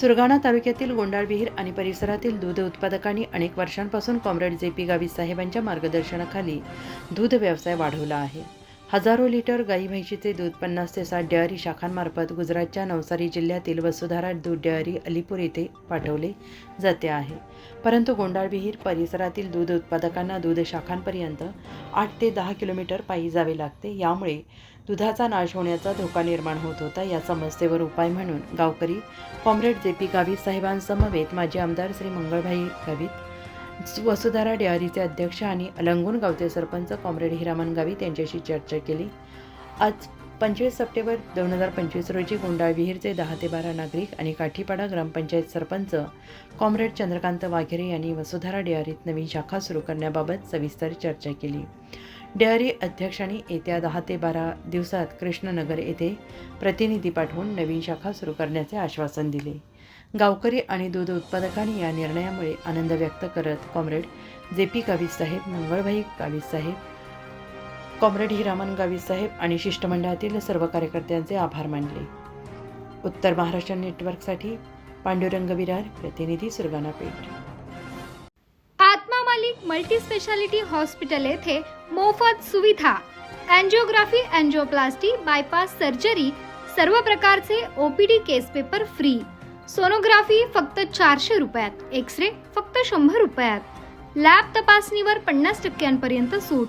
सुरगाणा तालुक्यातील गोंडाळविहीर आणि परिसरातील दूध उत्पादकांनी अनेक वर्षांपासून कॉम्रेड जे पी गावित साहेबांच्या मार्गदर्शनाखाली दूध व्यवसाय वाढवला आहे. हजारो लिटर गाई म्हैशीचे दूध पन्नास ते साठ डेअरी शाखांमार्फत गुजरातच्या नवसारी जिल्ह्यातील वसुधारा दूध डेअरी अलीपूर येथे पाठवले जाते आहे. परंतु गोंडाळविहीर परिसरातील दूध उत्पादकांना दूध शाखांपर्यंत आठ ते दहा किलोमीटर पायी जावे लागते. यामुळे दुधाचा नाश होण्याचा धोका निर्माण होत होता. या समस्येवर उपाय म्हणून गावकरी कॉम्रेड जे पी गावित साहेबांसमवेत माजी आमदार श्री मंगळभाई गावित वसुधारा डेअरीचे अध्यक्ष आणि अलंगून गावचे सरपंच कॉम्रेड हिरामन गावित यांच्याशी चर्चा केली. आज पंचवीस सप्टेंबर दोन हजार पंचवीस रोजी गोंडाळ विहीरचे दहा ते बारा नागरिक आणि काठीपाडा ग्रामपंचायत सरपंच कॉम्रेड चंद्रकांत वाघेरे यांनी वसुधारा डेअरीत नवीन शाखा सुरू करण्याबाबत सविस्तर चर्चा केली. डेअरी अध्यक्षांनी येत्या दहा ते बारा दिवसात कृष्णनगर येथे प्रतिनिधी पाठवून नवीन शाखा सुरू करण्याचे आश्वासन दिले. गावकरी आणि दूध उत्पादकांनी या निर्णयामुळे आनंद व्यक्त करत कॉम्रेड जे पी गावित साहेब मंगळभाई गावित साहेब कॉम्रेड हिरामन गावीसाहेब आणि शिष्टमंडळातील सर्व कार्यकर्त्यांचे आभार मानले. उत्तर महाराष्ट्र नेटवर्कसाठी पांडुरंग विरार प्रतिनिधी सुरगाणा पेठ. आत्मा मालिक मल्टी स्पेशालिटी हॉस्पिटल येथे मोफत सुविधा अँजिओग्राफी अँजिओप्लास्टी बायपास सर्जरी सर्व प्रकारचे OPD case paper free sonography फक्त चारशे रुपयात एक्स रे फक्त शंभर रुपयात. लॅब तपासणीवर पन्नास टक्क्यांपर्यंत सूट.